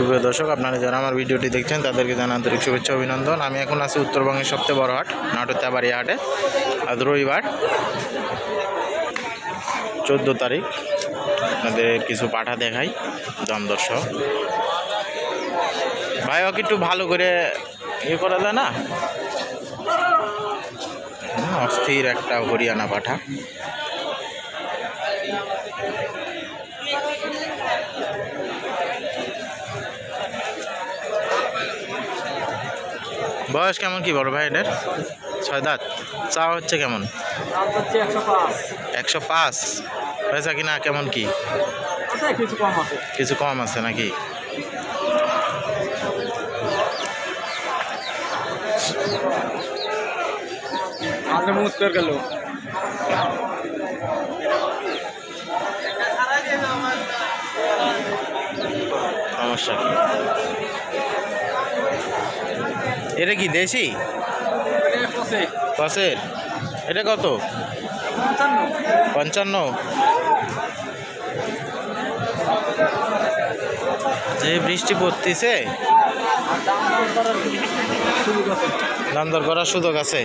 সুপ্রিয় দর্শক, আপনারা যারা আমার ভিডিওটি দেখছেন, তাদেরকে জানা আন্তরিক শুভেচ্ছা অভিনন্দন। আমি এখন আছি উত্তরবঙ্গের সবচেয়ে বড় হাট নাটোর তেবাড়িয়া হাটে। আজ রবিবার, চোদ্দ তারিখ। আপনাদের কিছু পাঠা দেখাই দাম দর্শক। ভাই, ওকে একটু ভালো করে ইয়ে করা যায় না, অস্থির একটা হরিয়ানা পাঠা। বয়স কেমন কি বড় ভাই এটার ছয় দাঁত। চা হচ্ছে কেমন? একশো পাঁচ। পাঁচ। পয়সা কিনা? কেমন কি? কিছু কম আছে। কিছু কম আছে নাকি? গেল। সমস্যা কি? এটা কি, দেশি? কসের এটা কত? পঞ্চান্ন। যে বৃষ্টি পড়তেছে দাম দর করার সুযোগ আছে।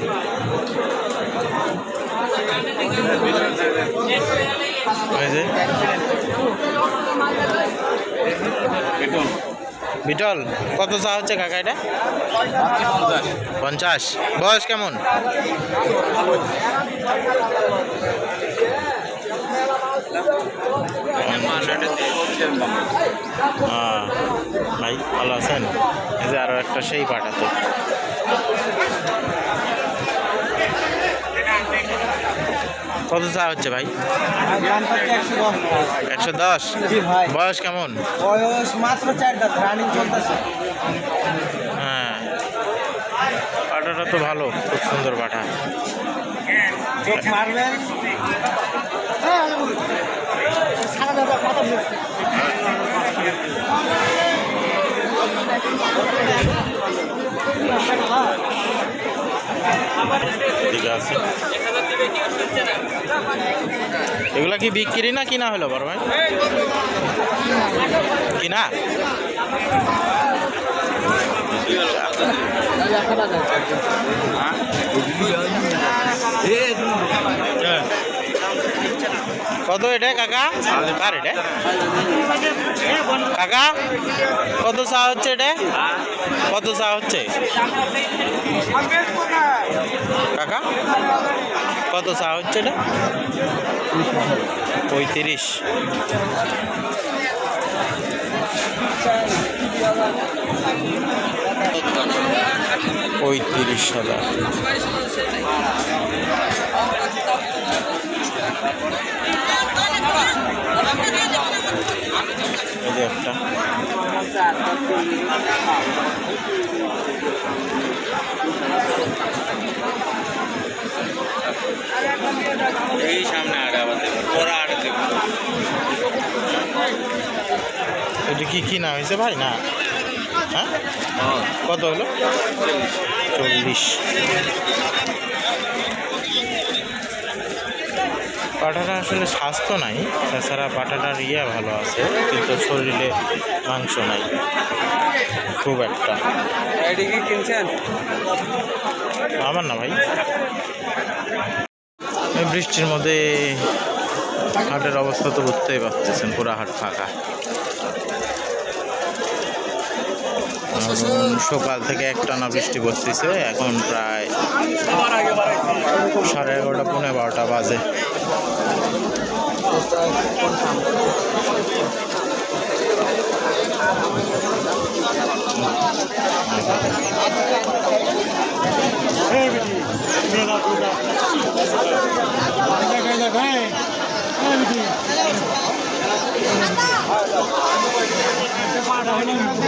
ওই যে। বিটল, কত চা হচ্ছে কাকা এটা? পঞ্চাশ। বয়স কেমন? হ্যাঁ ভাই, ভালো আছেন? এই যে আরও একটা সেই পাঠাতো। কত চা হচ্ছে ভাই? একশো দশ। বয়স কেমন? বয়স মাত্র চার দাঁত রানিং চলতেছে। হ্যাঁ। পাঠাটা তো ভালো খুব সুন্দর মারবেন। ঠিক আছে এগুলা কি বিক্রি না কিনা হলো, বড় ভাই? কিনা? কত এটা, কাকা? কার কাকা, কত চা হচ্ছে এটা? কত চা হচ্ছে? কাকা? কত চা হচ্ছে এটা পঁয়ত্রিশ। পঁয়ত্রিশ হাজার। একটা। কি কিনা হয়েছে ভাই? না। হ্যাঁ? কত হলো? চল্লিশ। পাঠাটা আসলে স্বাস্থ্য নাই, তাছাড়া পাঠাটার ইয়ে ভালো আছে, কিন্তু শরীরে মাংস নাই, খুব একটা। কিনছেন আমার না ভাই। বৃষ্টির মধ্যে হাটের অবস্থা তো বুঝতেই পারতেছেন, পুরো হাট ফাঁকা। সকাল থেকে একটানা বৃষ্টি পড়তেছে। এখন প্রায় সাড়ে এগারোটা পনেরো বারোটা বাজে।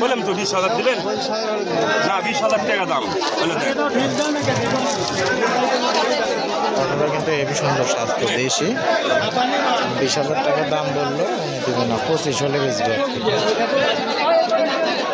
বললাম তো, বিশ হাজার দিবেন? না, বিশ হাজার টাকা দাম। বলে কিন্তু এবি সুন্দর স্বাস্থ্য বেশি বিশ হাজার টাকা দাম বলল দেবে না। পঁচিশ হলে বেচবে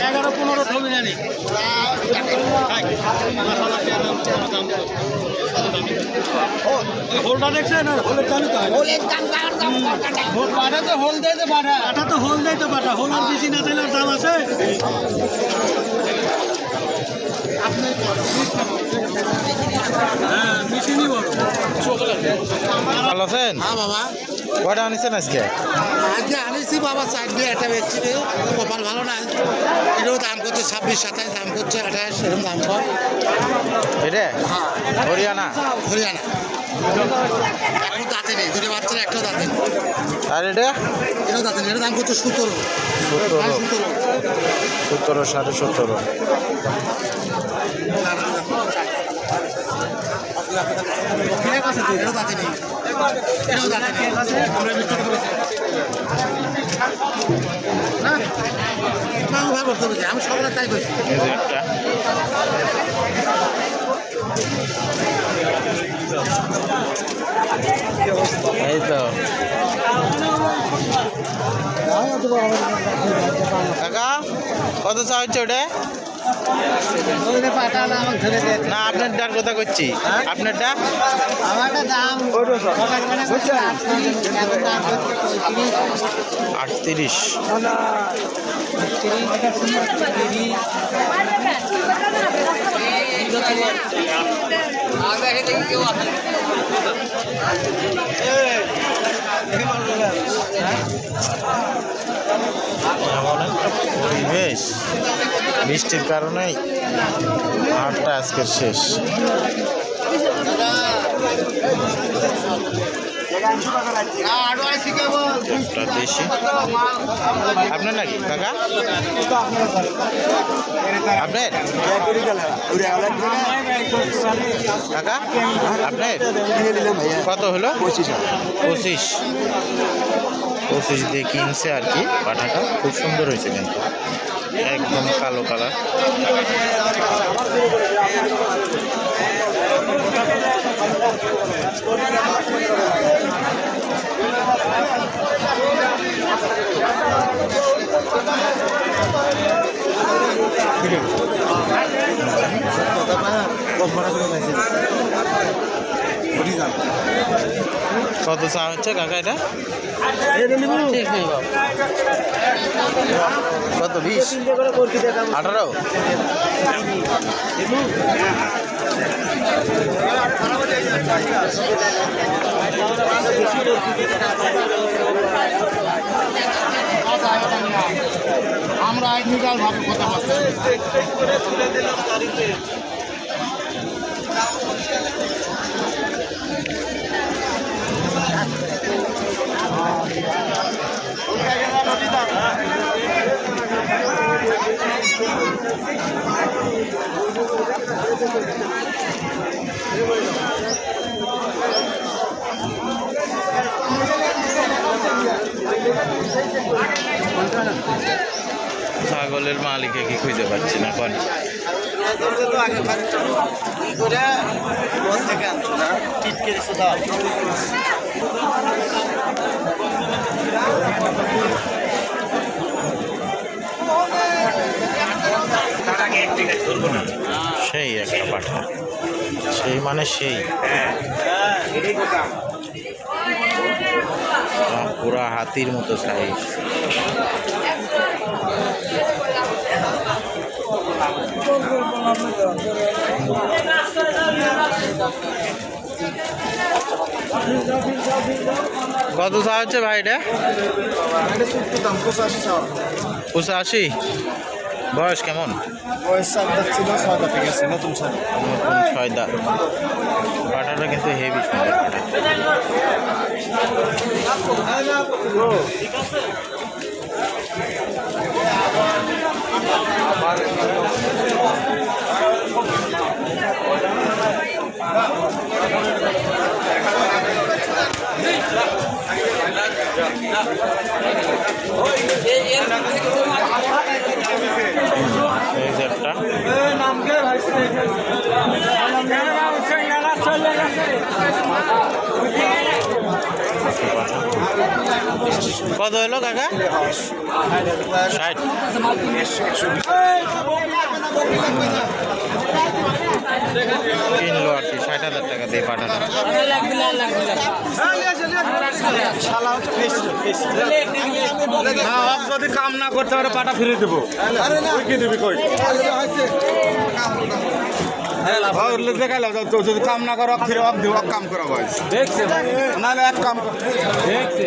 এগারো পনেরো ছবি জানি হোলটা দেখছেন হোলের দাম তো পাঠা তো হোল দেয় তো পাঠা পাঠা তো হোল দেয় তো পাঠা হোল আর বেশি না দিলে দাম আছে হ্যাঁ মেশিনই বড় ভালো আছেন? হ্যাঁ বাবা। কয়টা আনিছেন আজকে? আজকে আনিছি বাবা চাকরি একটা বেচছি কপাল ভালো না? এটাও দাম করছে ছাব্বিশ সাতাশ দাম করছে আঠাশ এরকম দাম কর এটা? হরিয়ানা? হরিয়ানা। এখন দাঁতে নেই দুটো বাচ্চার একটা দাঁতে নেই। আর এটা? এটাও দাঁতে নেই এটা দাম করছে সতেরো। সতেরো। সতেরো। সতেরো সাড়ে সতেরো। আমি সকালে তাই করছি এই তো। কাকা কত চা হচ্ছে ওটা? না আপনার ডার কথা করছি? আপনার আমারটা দাম আটত্রিশ। পরিবেশ বৃষ্টির কারণেই হাটটা আজকের শেষ। আপনার নাকি, কাকা? আপনার? কাকা, আপনার? কত হলো? পঁচিশ। পঁচিশ দিয়ে কিনছে আর কি পাঠাটা। খুব সুন্দর হয়েছে কিন্তু। একদম কালো কালার। কত চা হচ্ছে কাকা এটা? কত বিশ? আঠারো? আমরা আইনিকাল ভাবে কথা বলতে ছাগলের মালিকে কি খুঁজে পাচ্ছি না? কোন তো আগে কি করে বল থেকে আনছো না? টিটকে দিছো দাও। সেই একটা পাঠা। সেই মানে সেই। আহ, পুরা হাতির মতো সাইজ কত চা হচ্ছে ভাই এটা? বয়স কেমন? বয়স ছিল ছয় নতুন ছয় কিন্তু হেভি সুন্দর। পাঠা এই যে একটা কত হলো কাকা? ষাট। কিনলো আর কি ষাট হাজার টাকা দিয়ে পাঠানো যদি কাম না করতে পারে পাটা ফিরে দেবো। কি দিবি কই? যদি কাম না করো ফিরে অফ দিব কাম করা দেখছে নাহলে এক কাম দেখছে।